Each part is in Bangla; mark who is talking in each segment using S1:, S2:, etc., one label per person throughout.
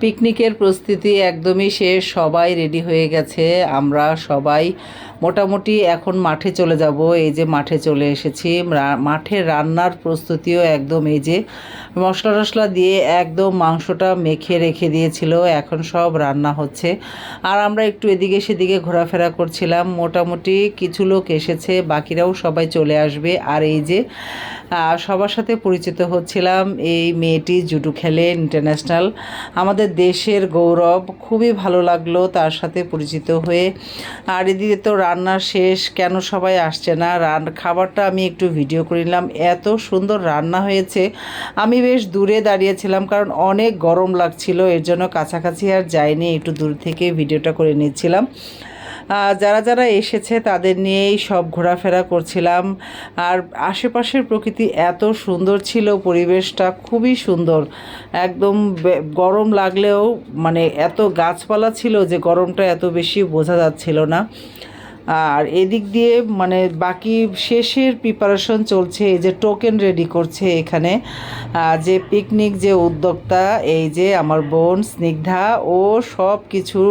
S1: পিকনিকের প্রস্তুতি একদমই শেষ সবাই রেডি হয়ে গেছে আমরা সবাই মোটামুটি এখন মাঠে চলে যাব। এই যে মাঠে চলে এসেছি। মাঠে রান্নার প্রস্তুতিও একদম এই যে মশলা টশলা দিয়ে একদম মাংসটা মেখে রেখে দিয়েছিল। এখন সব রান্না হচ্ছে। আর আমরা একটু এদিকে সেদিকে ঘোরাফেরা করছিলাম। মোটামুটি কিছু লোক এসেছে, বাকিরাও সবাই চলে আসবে। আর এই যে সবার সাথে পরিচিত হচ্ছিলাম এই মেয়েটি জুডু খেলে ইন্টারন্যাশনাল। আমাদের দেশের গৌরব খুবই ভালো লাগল তার সাথে পরিচিত হয়ে। আর এদিকে তো রান্না শেষ, কেন সবাই আসছে না? রান, খাবারটা আমি একটু ভিডিও করে নিলাম। এত সুন্দর রান্না হয়েছে। আমি বেশ দূরে দাঁড়িয়েছিলাম কারণ অনেক গরম লাগছিল, এর জন্য কাছাকাছি আর যাইনি, একটু দূর থেকে ভিডিওটা করে নিচ্ছিলাম। যারা যারা এসেছে তাদের নিয়েই সব ঘোরাফেরা করছিলাম। আর আশেপাশের প্রকৃতি এত সুন্দর ছিল, পরিবেশটা খুবই সুন্দর। একদম গরম লাগলেও মানে এত গাছপালা ছিল যে গরমটা এত বেশি বোঝা যাচ্ছিল না। আর এদিক দিয়ে মানে বাকি শেষের প্রিপারেশন চলছে, এই যে টোকেন রেডি করছে এখানে। যে পিকনিক যে উদ্যোক্তা, এই যে আমার বোন স্নিগ্ধা, ও সব কিছু,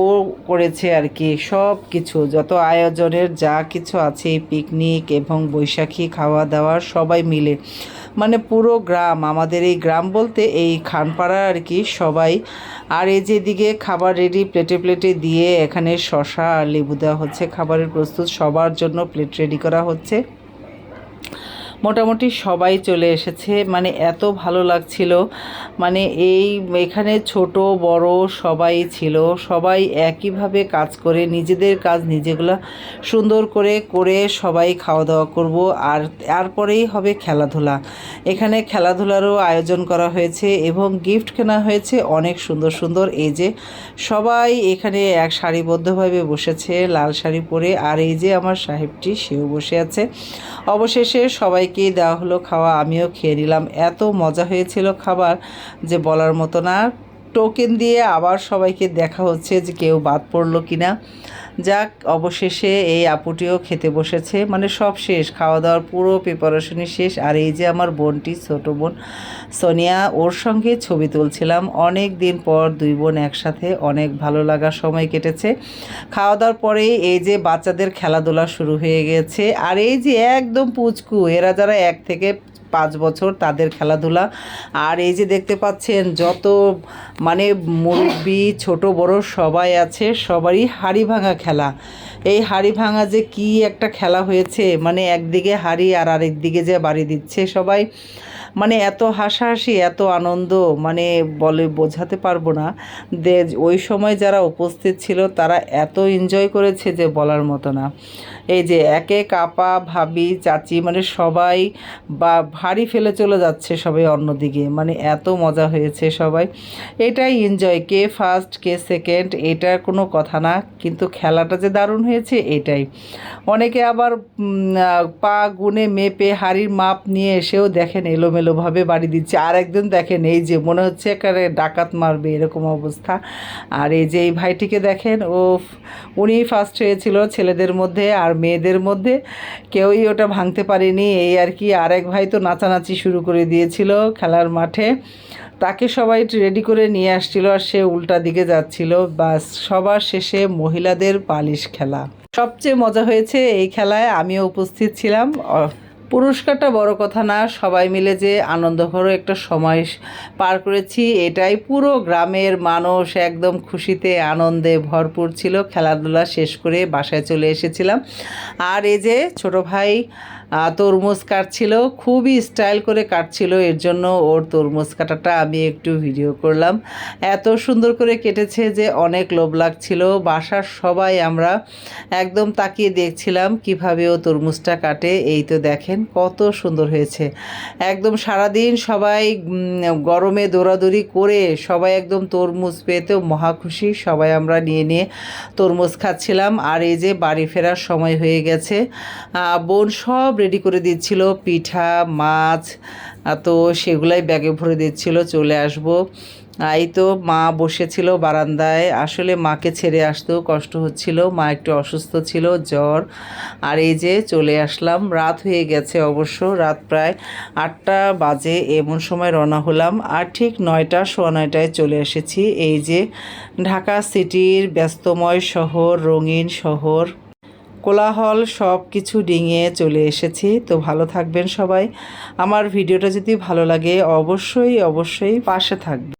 S1: ও করেছে আর কি, সব কিছু, যত আয়োজনের যা কিছু আছে পিকনিক এবং বৈশাখী খাওয়া দাওয়া, সবাই মিলে। মানে পুরো গ্রাম, আমাদের এই গ্রাম বলতে এই খানপাড়া আর কি, সবাই। আর এই যে এদিকে খাবার রেডি প্লেটে প্লেটে দিয়ে এখানে শশা আর লেবু দেওয়া হচ্ছে। খাবারের প্রস্তুত সবার জন্য প্লেট রেডি করা হচ্ছে। মোটামুটি সবাই চলে এসেছে। মানে এত ভালো লাগছিল। মানে এই এখানে ছোট, বড় সবাই ছিল। সবাই একইভাবে কাজ করে, নিজেদের কাজ নিজেগুলো সুন্দর করে করে সবাই খাওয়া দাওয়া করব। আর তারপরেই হবে খেলাধুলা। এখানে খেলাধুলারও আয়োজন করা হয়েছে এবং গিফট কেনা হয়েছে অনেক সুন্দর সুন্দর। এই যে সবাই এখানে এক সারিবদ্ধভাবে বসেছে, লাল শাড়ি পরে। আর এই যে আমার সাহেবটি, সেও বসে আছে। অবশেষে সবাইকেই দেওয়া হলো খাওয়া, আমিও খেয়ে নিলাম। এত মজা হয়েছিল খাবার যে বলার মতো না। টোকেন দিয়ে আবার সবাইকে দেখা হচ্ছে যে কেউ বাদ পড়ল কি না যাক, অবশেষে এই আপুটিও খেতে বসেছে। মানে সব শেষ খাওয়া দাওয়ার পুরো প্রিপারেশনই শেষ। আর এই যে আমার বোনটি, ছোটো বোন, সোনিয়া, ওর সঙ্গে ছবি তুলছিলাম। অনেক দিন পর দুই বোন একসাথে, অনেক ভালো লাগার সময় কেটেছে। খাওয়া দাওয়ার পরেই এই যে বাচ্চাদের খেলাধুলা শুরু হয়ে গেছে। আর এই যে একদম পুচকু, এরা যারা এক থেকে পাঁচ বছর তাদের খেলাধুলা। আর এই যে দেখতে পাচ্ছেন, যত মানে মুরব্বি, ছোট, বড় সবাই আছে, সবারই হাড়ি ভাঙা খেলা। এই হাড়ি ভাঙা যে কি একটা খেলা হয়েছে মানে একদিকে হাড়ি আর আরেক দিকে যে বাড়ি দিচ্ছে, সবাই মানে এত হাসাহাসি, এত আনন্দ মানে বলে বোঝাতে পারব না। যে ওই সময় যারা উপস্থিত ছিল, তারা এত এনজয় করেছে যে বলার মতো না। এই যে একে, কাপা, ভাবি, চাচি মানে সবাই বা ভারী ফেলে চলে যাচ্ছে সবাই অন্যদিকে। মানে এত মজা হয়েছে সবাই। এটাই এনজয় কে ফার্স্ট কে সেকেন্ড এটার কোনো কথা না, কিন্তু খেলাটা যে দারুণ হয়েছে, এটাই। অনেকে আবার পা গুনে মেপে হাড়ির মাপ নিয়ে এসেও দেখেন এলোমেলোভাবে বাড়ি দিচ্ছে। আর একদিন দেখেন, এই যে মনে হচ্ছে একেবারে ডাকাত মারবে, এরকম অবস্থা। আর এই যে এই ভাইটিকে দেখেন ও উনি ফার্স্ট হয়েছিল ছেলেদের মধ্যে আর মেয়েদের মধ্যে। কেউই ওটা ভাঙতে পারেনি, এই আর কি। আরেক ভাই তো নাচানাচি শুরু করে দিয়েছিল খেলার মাঠে। তাকে সবাই রেডি করে নিয়ে আসছিল আর সে উল্টা দিকে যাচ্ছিল। বাস, সবার শেষে মহিলাদের পালিশ খেলা। সবচেয়ে মজা হয়েছে এই খেলায় আমিও উপস্থিত ছিলাম। পুরস্কারটা বড় কথা না, সবাই মিলে যে আনন্দ করে একটা সময় পার করেছি, এটাই পুরো গ্রামের মানুষ একদম খুশিতে, আনন্দে ভরপুর ছিল। খেলাধুলা শেষ করে বাসায় চলে এসেছিলাম। আর এই যে ছোট ভাই তরমুজ কাটছিল, খুবই স্টাইল করে কাটছিল, এর জন্য ওর তরমুজ কাটাটা আমি একটু ভিডিও করলাম। এত সুন্দর করে কেটেছে যে অনেক লোভ লাগছিল। বাসার সবাই আমরা একদম তাকিয়ে দেখছিলাম কীভাবে ও তরমুজটা কাটে। এই তো দেখেন কত সুন্দর হয়েছে। একদম সারাদিন সবাই গরমে দৌড়াদৌড়ি করে সবাই একদম তরমুজ পেতেও মহা খুশি। সবাই আমরা নিয়ে নিয়ে তরমুজ খাচ্ছিলাম। আর এই যে বাড়ি ফেরার সময় হয়ে গেছে। বোন সব রেডি করে দিচ্ছিল, পিঠা, মাছ তো সেগুলাই ব্যাগে ভরে দিচ্ছিল, চলে আসব। এই তো মা বসেছিল বারান্দায়, আসলে মাকে ছেড়ে আসতেও কষ্ট হচ্ছিল, মা একটু অসুস্থ ছিল, জ্বর। আর এই যে চলে আসলাম, রাত হয়ে গেছে অবশ্য, রাত প্রায় আটটা বাজে এমন সময় রওনা হলাম। আর ঠিক নয়টা, সোয়া নয়টায় চলে এসেছি। এই যে ঢাকা সিটির ব্যস্তময় শহর, রঙিন শহর। কোলাহল সব কিছু ডিঙিয়ে চলে এসেছি। তো ভালো থাকবেন সবাই। আমার ভিডিওটা যদি ভালো লাগে, অবশ্যই অবশ্যই পাশে থাকবে